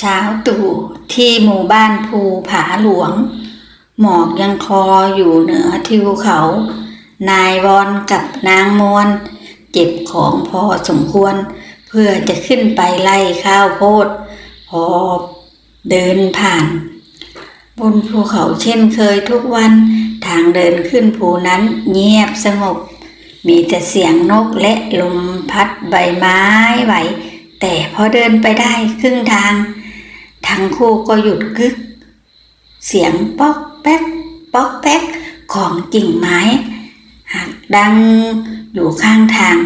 เช้าตู่ที่หมู่บ้านภูผาหลวง หมอกยังคออยู่เหนือทิวเขา นายวอนกับนางมวลเจ็บของพอสมควร เพื่อจะขึ้นไปไล่ข้าวโพด พอเดินผ่าน บนภูเขาเช่นเคยทุกวันทางเดินขึ้นภูนั้นเงียบสงบ มีแต่เสียงนกและลมพัดใบไม้ไหว แต่พอเดินไปได้ครึ่งทาง ทั้งคู่ก็หยุดกึก เสียงป๊อกแป๊กป๊อกแป๊กของกิ่งไม้หักดังอยู่ข้างทาง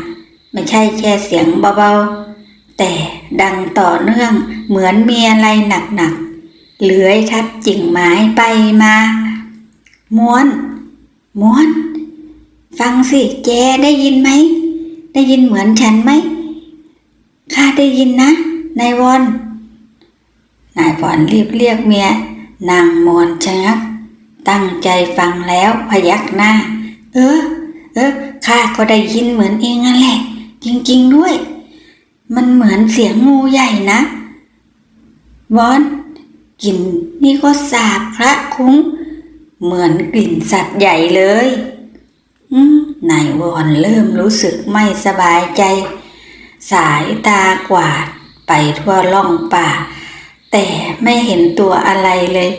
ไม่ใช่แค่เสียงเบาๆ แต่ดังต่อเนื่องเหมือนมีอะไรหนักๆเลื้อยทับกิ่งไม้ไปมา ม้วน ม้วน ฟังสิแจได้ยินไหม ได้ยินเหมือนฉันไหมข้าได้ยินนะนายวอน นายผ่อนรีบเรียกเมีย นางมวนชะงัก ตั้งใจฟังแล้วพยักหน้า เออ เออข้าก็ได้ยินเหมือนเองนั่นแหละ จริงๆด้วย มันเหมือนเสียงงูใหญ่นะวอนกลิ่นนี่ก็สาบพระคุ้ง เหมือนกลิ่นสัตว์ใหญ่เลยนายวอนเริ่มรู้สึกไม่สบายใจ สายตากวาดไปทั่วล่องป่า แต่ไม่เห็นตัวอะไรเลย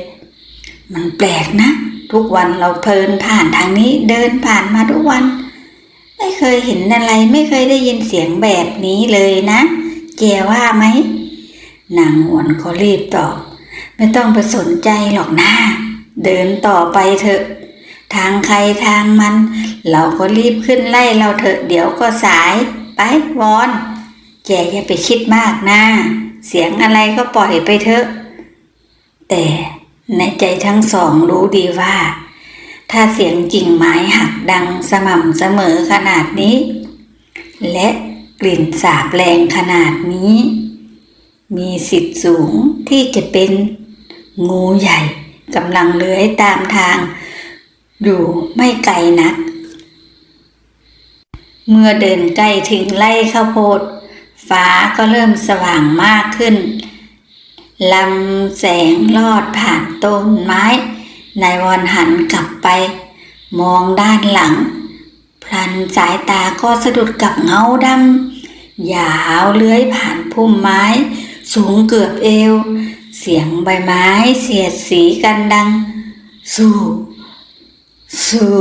มันแปลกนะ ทุกวันเราเพลินผ่านทางนี้เดินผ่านมาทุกวัน ไม่เคยเห็นอะไรไม่เคยได้ยินเสียงแบบนี้เลยนะแกว่าไหมนางหวนเขารีบตอบ ไม่ต้องไปสนใจหรอกนะเดินต่อไปเถอะ ทางใครทางมัน เราก็รีบขึ้นไล่เราเถอะเดี๋ยวก็สาย ไปวอน แกอย่าไปคิดมากนะ เสียงอะไรก็ปล่อยไปเถอะ แต่ในใจทั้งสองรู้ดีว่า ถ้าเสียงกิ่งไม้หักดังสม่ำเสมอขนาดนี้ และกลิ่นสาบแรงขนาดนี้ มีสิทธิ์สูงที่จะเป็นงูใหญ่กำลังเลื้อยตามทาง อยู่ไม่ไกลนัก เมื่อเดินใกล้ถึงไร่ข้าวโพด ฟ้าก็เริ่มสว่างมากขึ้นลำแสงลอดผ่านต้นไม้ นายวอนหันกลับไป มองด้านหลัง พลันสายตาก็สะดุดกับเงาดำยาวเลื้อยผ่านพุ่มไม้ สูงเกือบเอว เสียงใบไม้เสียดสีกันดัง สู่ สู่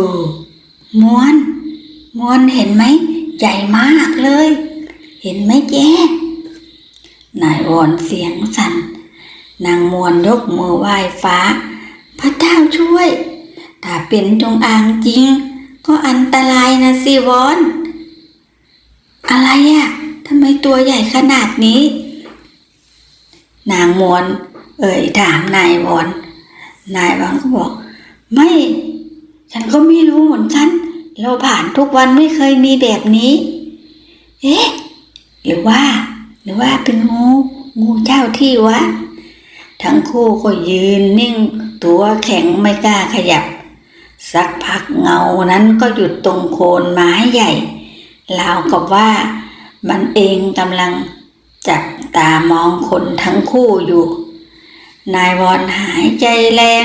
ม้วน ม้วนเห็นไหม ใหญ่มากเลย เห็นไหมแจ๊นายวอนเสียงสั่น นางมวนยกมือไหว้ฟ้า พระเจ้าช่วย ถ้าเป็นจงอางจริง ก็อันตรายนะสิวอน อะไรอะทำไมตัวใหญ่ขนาดนี้ นางมวนเอ่ยถามนายวอน นายวอนก็บอก ไม่ ฉันก็ไม่รู้เหมือนกันเราผ่านทุกวันไม่เคยมีแบบนี้ เอ๊ะ หรือว่า หรือว่าเป็นงูงูเจ้าที่วะ ทั้งคู่ก็ยืนนิ่ง ตัวแข็งไม่กล้าขยับ สักพักเงานั้นก็หยุดตรงโคนไม้ใหญ่ราวกับว่า มันเองกำลังจับตามองคนทั้งคู่อยู่ นายวอนหายใจแรง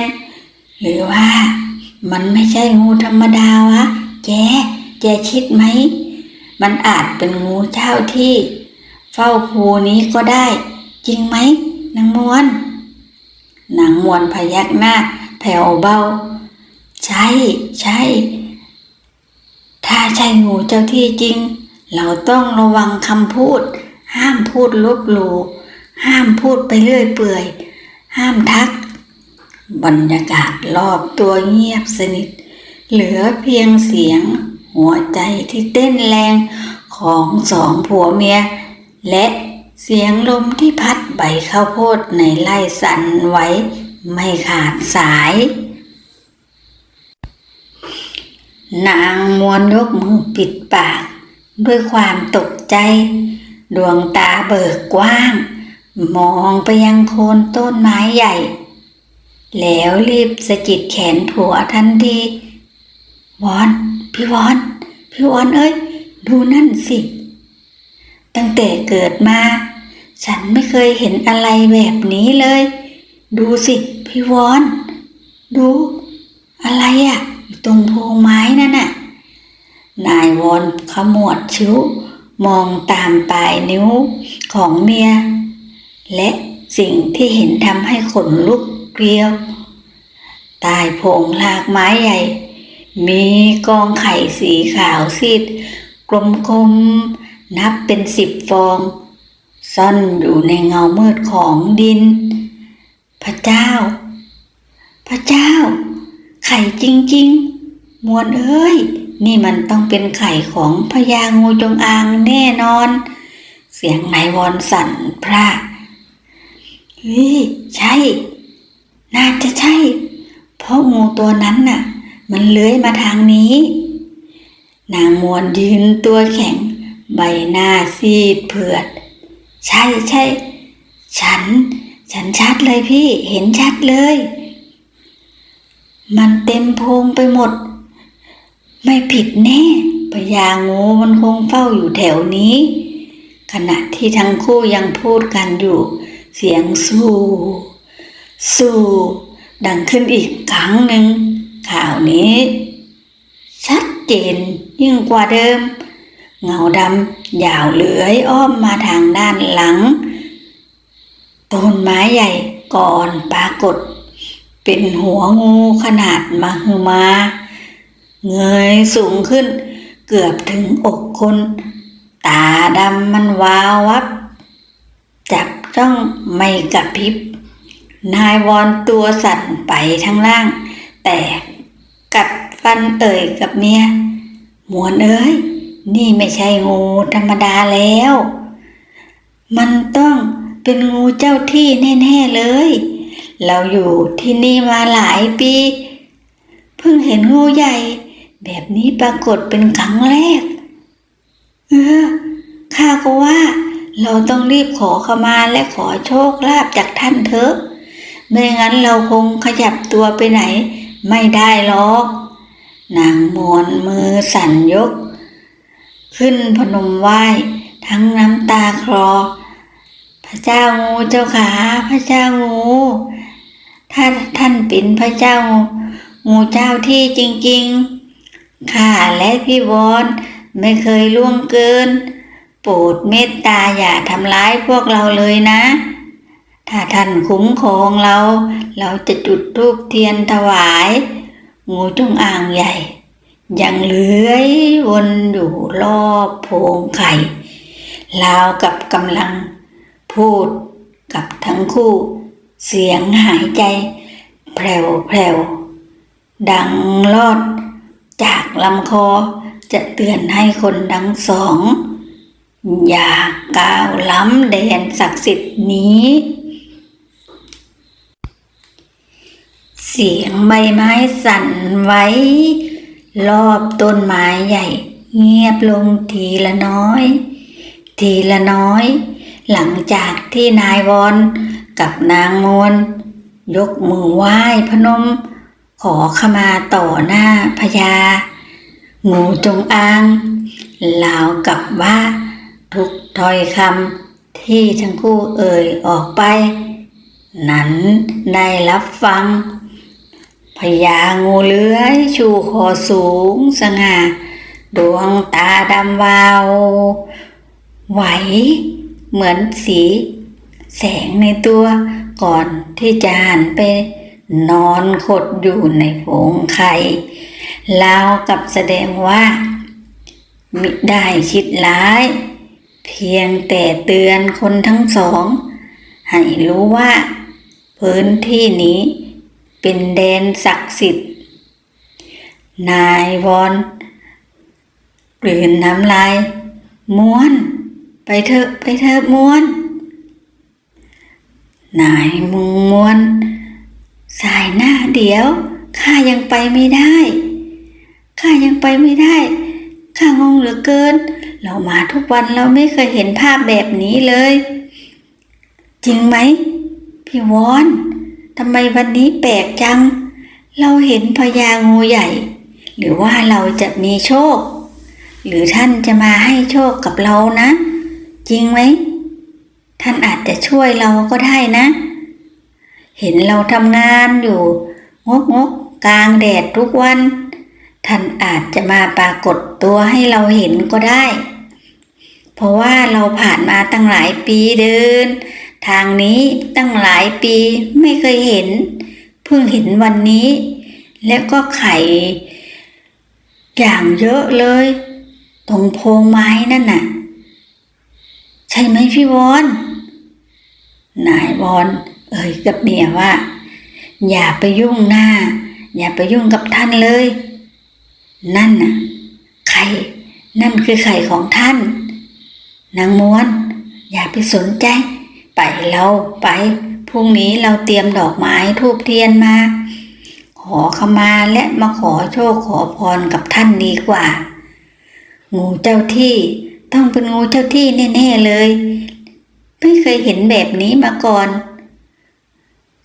หรือว่า มันไม่ใช่งูธรรมดาวะแกแกคิดไหม มันอาจเป็นงูเจ้าที่ เฝ้าภูนี้ก็ได้ จริงไหมนางมวนนางมวนพยักหน้าแผ่วเบา ใช่ใช่ ถ้าใช่งูเจ้าที่จริง เราต้องระวังคำพูด ห้ามพูดลบหลู่ห้ามพูดไปเรื่อยเปื่อย ห้ามทัก บรรยากาศรอบตัวเงียบสนิท เหลือเพียงเสียง หัวใจที่เต้นแรงของสองผัวเมีย และเสียงลมที่พัดใบข้าวโพดในไร่สั่นไหวไม่ขาดสาย นางมวนยกมือปิดปาก ด้วยความตกใจ ดวงตาเบิกกว้าง มองไปยังโคนต้นไม้ใหญ่ แล้วรีบสะกิดแขนผัวทันที วอน พี่วอน พี่วอนเอ้ย ดูนั่นสิ ตั้งแต่เกิดมา ฉันไม่เคยเห็นอะไรแบบนี้เลย ดูสิพี่วอน ดู อะไรอะ่ะ ตรงโพรงไม้นั่นน่ะ นายวอนขมวดคิ้ว มองตามปลายนิ้วของเมีย และสิ่งที่เห็นทำให้ขนลุกเกลียว ตายโพงลากไม้ใหญ่ มีกองไข่สีขาวซีด กลมๆ นับเป็นสิบฟอง ซ่อนอยู่ในเงามืดของดิน พระเจ้า พระเจ้า ไข่จริง ๆ มวลเอ้ย นี่มันต้องเป็นไข่ของพญางูจงอางแน่นอน เสียงนายวอนสั่นพระเฮ้ยใช่ น่าจะใช่ เพราะงูตัวนั้นน่ะ มันเลื้อยมาทางนี้ นางมวลยืนตัวแข็ง ใบหน้าซีดเผือด ใช่ใช่ ฉัน ฉันชัดเลยพี่ เห็นชัดเลย มันเต็มโพรงไปหมด ไม่ผิดแน่พญางูมันคงเฝ้าอยู่แถวนี้ ขณะที่ทั้งคู่ยังพูดกันอยู่ เสียงสู้ สู้ ดังขึ้นอีกครั้งหนึ่ง ข่าวนี้ ชัดเจนยิ่งกว่าเดิม เงาดำยาวเลื้อยอ้อมมาทางด้านหลัง ต้นไม้ใหญ่ก่อนปรากฏ เป็นหัวงูขนาดมหึมา เงยสูงขึ้น เกือบถึงอกคน ตาดำมันวาววับ จับจ้องไม่กระพริบนายวอนตัวสั่นไปทั้งล่าง แต่ กัดฟันเอ่ยกับเมียหมวนเอ้ย นี่ไม่ใช่งูธรรมดาแล้ว มันต้องเป็นงูเจ้าที่แน่ๆเลย เราอยู่ที่นี่มาหลายปี เพิ่งเห็นงูใหญ่ แบบนี้ปรากฏเป็นครั้งแรก เออข้าก็ว่า เราต้องรีบขอขมาและขอโชคลาภจากท่านเถอะ ไม่งั้นเราคงขยับตัวไปไหน ไม่ได้หรอกนางมวนมือสั่นยก ขึ้นพนมไหว้ทั้งน้ำตาคลอ พระเจ้างูเจ้าขาพระเจ้างูถ้าท่านเป็นพระเจ้างูงูเจ้าที่จริงๆข้าและพี่วอนไม่เคยล่วงเกิน โปรดเมตตาอย่าทำร้ายพวกเราเลยนะ ถ้าท่านคุ้มครองเรา เราจะจุดธูปเทียนถวาย งูจงอางใหญ่ ยังเลื้อยวนอยู่รอบโพงไข่ราวกับกำลังพูดกับทั้งคู่ เสียงหายใจ แผ่วแผ่วดังลอด จากลำคอจะเตือนให้คนทั้งสอง อย่าก้าวล้ำแดนศักดิ์สิทธิ์นี้ สียงใบไม้สั่นไหว้รอบต้นไม้ใหญ่ เงียบลงทีละน้อย ทีละน้อย หลังจากที่นายวอนกับนางมวลยกมือไหว้พนม ขอขมาต่อหน้าพญางูจงอางลาวกับว่า ทุกถ้อยคำที่ทั้งคู่เอ่ยออกไป นั้นได้รับฟัง พญางูเลื้อย ชูคอสูงสง่า ดวงตาดำวาว ไหว เหมือนสี แสงในตัวก่อนที่จะหันไปนอนขดอยู่ในโผงไข่ลาวกับแสดงว่า มิได้คิดร้าย เพียงแต่เตือนคนทั้งสอง ให้รู้ว่า พื้นที่นี้ เป็นแดนศักดิ์สิทธิ์ นายวอนกลืนน้ำลายม้วน ไปเถอะไปเถอะม้วน นายมุงม้วน สายหน้าเดี๋ยวข้ายังไปไม่ได้ข้ายังไปไม่ได้ข้างงเหลือเกิน เรามาทุกวันเราไม่เคยเห็นภาพแบบนี้เลย จริงไหมพี่วอน ทำไมวันนี้แปลกจัง เราเห็นพญางูใหญ่ หรือว่าเราจะมีโชค หรือท่านจะมาให้โชคกับเรานะ จริงไหม ท่านอาจจะช่วยเราก็ได้นะ เห็นเราทำงานอยู่งกงกกลางแดดทุกวัน ท่านอาจจะมาปรากฏตัวให้เราเห็นก็ได้ เพราะว่าเราผ่านมาตั้งหลายปีเดิน ทางนี้ตั้งหลายปีไม่เคยเห็น เพิ่งเห็นวันนี้ แล้วก็ไข่ อย่างเยอะเลย ตรงโพรงไม้นั่นน่ะ ใช่ไหมพี่วอน นายวอน เอ่ยกับเมียว่า อย่าไปยุ่งหน้า อย่าไปยุ่งกับท่านเลย นั่นน่ะ ไข่ นั่นคือไข่ของท่าน นางม้วน อย่าไปสนใจ ไปเราไปพรุ่งนี้เราเตรียมดอกไม้ทูบเทียนมา ขอขมาและมาขอโชคขอพรกับท่านดีกว่า งูเจ้าที่ต้องเป็นงูเจ้าที่แน่ๆเลย ไม่เคยเห็นแบบนี้มาก่อน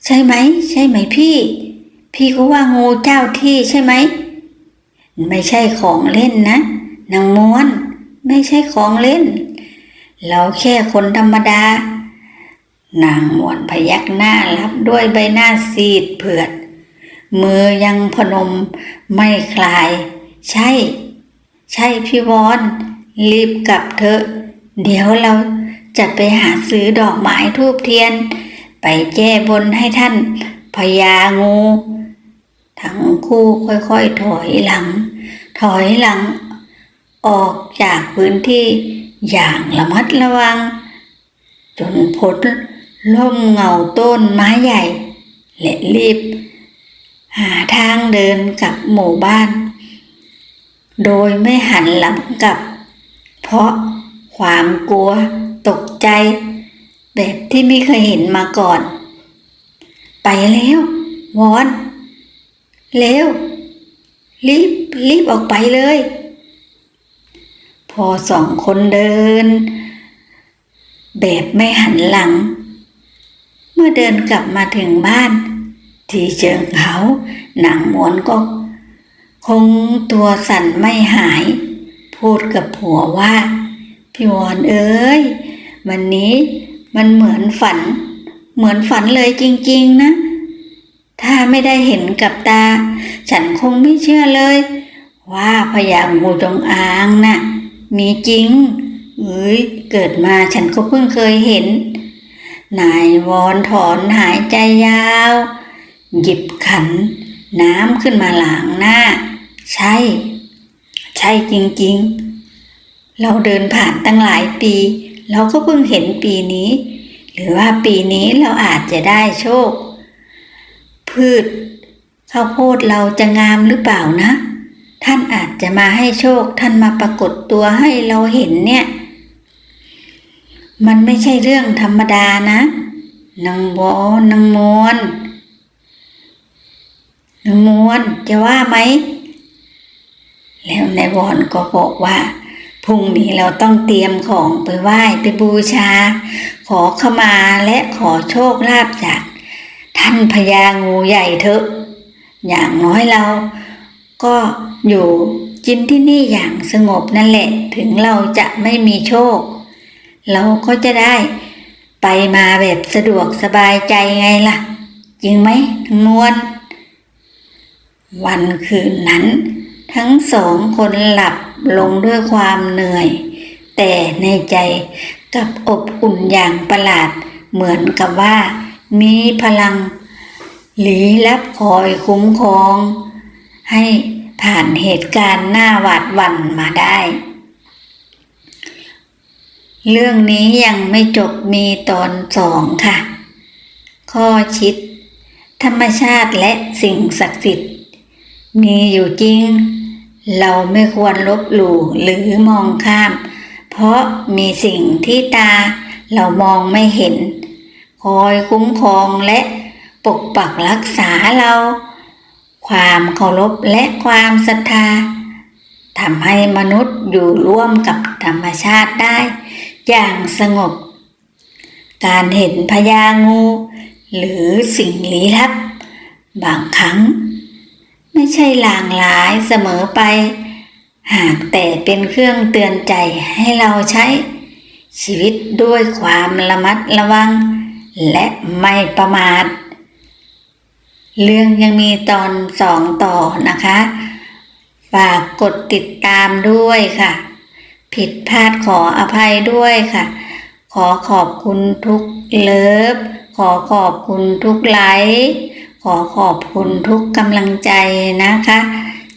ใช่ไหม ใช่ไหมพี่ พี่ก็ว่างูเจ้าที่ใช่ไหม ไม่ใช่ของเล่นนะนางม้วน ไม่ใช่ของเล่น เราแค่คนธรรมดา นางมวนพยักหน้ารับด้วยใบหน้าซีดเผือด มือยังพนมไม่คลาย ใช่ ใช่พี่วอน รีบกลับเถอะ เดี๋ยวเราจะไปหาซื้อดอกไม้ทูบเทียน ไปแก้บนให้ท่านพญางู ทั้งคู่ค่อยๆถอยหลัง ถอยหลัง ออกจากพื้นที่อย่างระมัดระวัง จนพ้น ล่มเงาต้นไม้ใหญ่ และรีบ หาทางเดินกลับหมู่บ้าน โดยไม่หันหลังกลับ เพราะความกลัวตกใจ แบบที่ไม่เคยเห็นมาก่อน ไปแล้ววอนเร็วรีบรีบออกไปเลย พอสองคนเดิน แบบไม่หันหลัง เมื่อเดินกลับมาถึงบ้าน ที่เชิงเขาหนังมวนก็คงตัวสั่นไม่หาย พูดกับผัวว่า พี่วอนเอ้ย วันนี้มันเหมือนฝัน เหมือนฝันเลยจริง ๆ นะ ถ้าไม่ได้เห็นกับตา ฉันคงไม่เชื่อเลย ว่าพญางูจงอางน่ะมีจริงเอ้ยเกิดมาฉันก็เพิ่งเคยเห็น นายวอนถอนหายใจยาว หยิบขัน น้ำขึ้นมาหล้างหน้า ใช่ ใช่จริงๆ เราเดินผ่านตั้งหลายปี เราก็เพิ่งเห็นปีนี้ หรือว่าปีนี้เราอาจจะได้โชค พืชข้าวโพดเราจะงามหรือเปล่านะ ท่านอาจจะมาให้โชคท่านมาปรากฏตัวให้เราเห็นเนี่ย มันไม่ใช่เรื่องธรรมดานะนางวอนางมวนนางมวนจะว่าไหม แล้วนายวอนก็บอกว่าพรุ่งนี้เราต้องเตรียมของไปไหว้ไปบูชา ขอขมาและขอโชคลาภจาก ท่านพญางูใหญ่เถอะ อย่างน้อยเราก็อยู่กินที่นี่อย่างสงบนั่นแหละ ถึงเราจะไม่มีโชค เราก็จะได้ ไปมาแบบสะดวกสบายใจไงล่ะ จริงไหมทั้งนวลวันคืนนั้น ทั้งสองคนหลับลงด้วยความเหนื่อย แต่ในใจกลับอบอุ่นอย่างประหลาด เหมือนกับว่า มีพลังหลี้ลับคอยคุ้มครอง ให้ผ่านเหตุการณ์หน้าหวาดหวั่นมาได้ เรื่องนี้ยังไม่จบมีตอนสองค่ะ ข้อคิด ธรรมชาติและสิ่งศักดิ์สิทธิ์ มีอยู่จริง เราไม่ควรลบหลู่หรือมองข้าม เพราะมีสิ่งที่ตาเรามองไม่เห็น คอยคุ้มครองและปกปักรักษาเรา ความเคารพและความศรัทธาทำให้มนุษย์อยู่ร่วมกับธรรมชาติได้ อย่างสงบ การเห็นพญางู หรือสิ่งลี้ลับ บางครั้ง ไม่ใช่ลางร้ายเสมอไป หากแต่เป็นเครื่องเตือนใจให้เราใช้ ชีวิตด้วยความระมัดระวัง และไม่ประมาท เรื่องยังมีตอนสองต่อนะคะ ฝากกดติดตามด้วยค่ะ ผิดพลาดขออภัยด้วยค่ะ ขอขอบคุณทุกเลิฟ ขอขอบคุณทุกไลค์ขอขอบคุณทุกกำลังใจนะคะ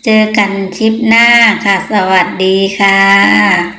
เจอกันชิปหน้าค่ะ สวัสดีค่ะ